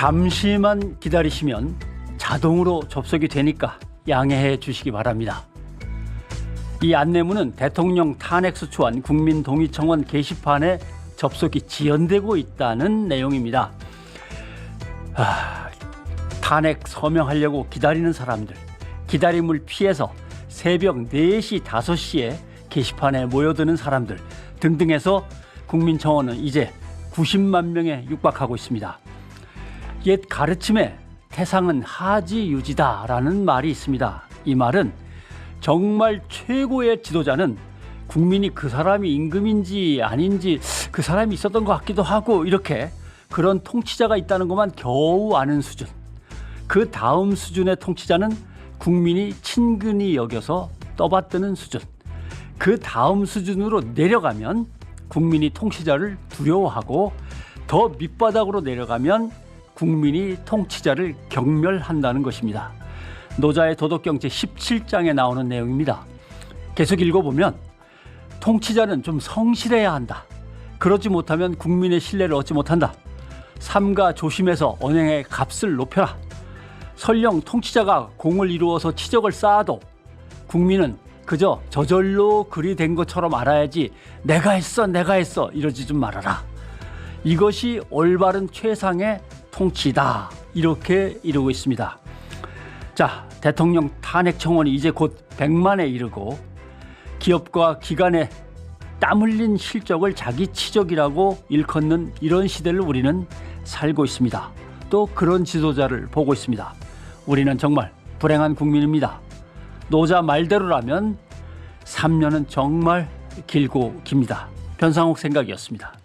잠시만 기다리시면 자동으로 접속이 되니까 양해해 주시기 바랍니다. 이 안내문은 대통령 탄핵 수초한 국민 동의 청원 게시판에 접속이 지연되고 있다는 내용입니다. 아, 탄핵 서명하려고 기다리는 사람들, 기다림을 피해서 새벽 4시, 5시에 게시판에 모여드는 사람들 등등해서 국민청원은 이제 90만 명에 육박하고 있습니다. 옛 가르침에 태상은 하지 유지다라는 말이 있습니다. 이 말은 정말 최고의 지도자는 국민이 그 사람이 임금인지 아닌지 그 사람이 있었던 것 같기도 하고 이렇게 그런 통치자가 있다는 것만 겨우 아는 수준. 그 다음 수준의 통치자는 국민이 친근히 여겨서 떠받드는 수준. 그 다음 수준으로 내려가면 국민이 통치자를 두려워하고 더 밑바닥으로 내려가면 국민이 통치자를 경멸한다는 것입니다. 노자의 도덕경제 17장에 나오는 내용입니다. 계속 읽어보면 통치자는 좀 성실해야 한다. 그러지 못하면 국민의 신뢰를 얻지 못한다. 삼가 조심해서 언행의 값을 높여라. 설령 통치자가 공을 이루어서 치적을 쌓아도 국민은 그저 저절로 글이 된 것처럼 알아야지 내가 했어 내가 했어 이러지 좀 말아라. 이것이 올바른 최상의 통치다. 이렇게 이루고 있습니다. 자, 대통령 탄핵 청원이 이제 곧 100만에 이르고 기업과 기관의 땀 흘린 실적을 자기 치적이라고 일컫는 이런 시대를 우리는 살고 있습니다. 또 그런 지도자를 보고 있습니다. 우리는 정말 불행한 국민입니다. 노자 말대로라면 3년은 정말 길고 깁니다. 변상욱 생각이었습니다.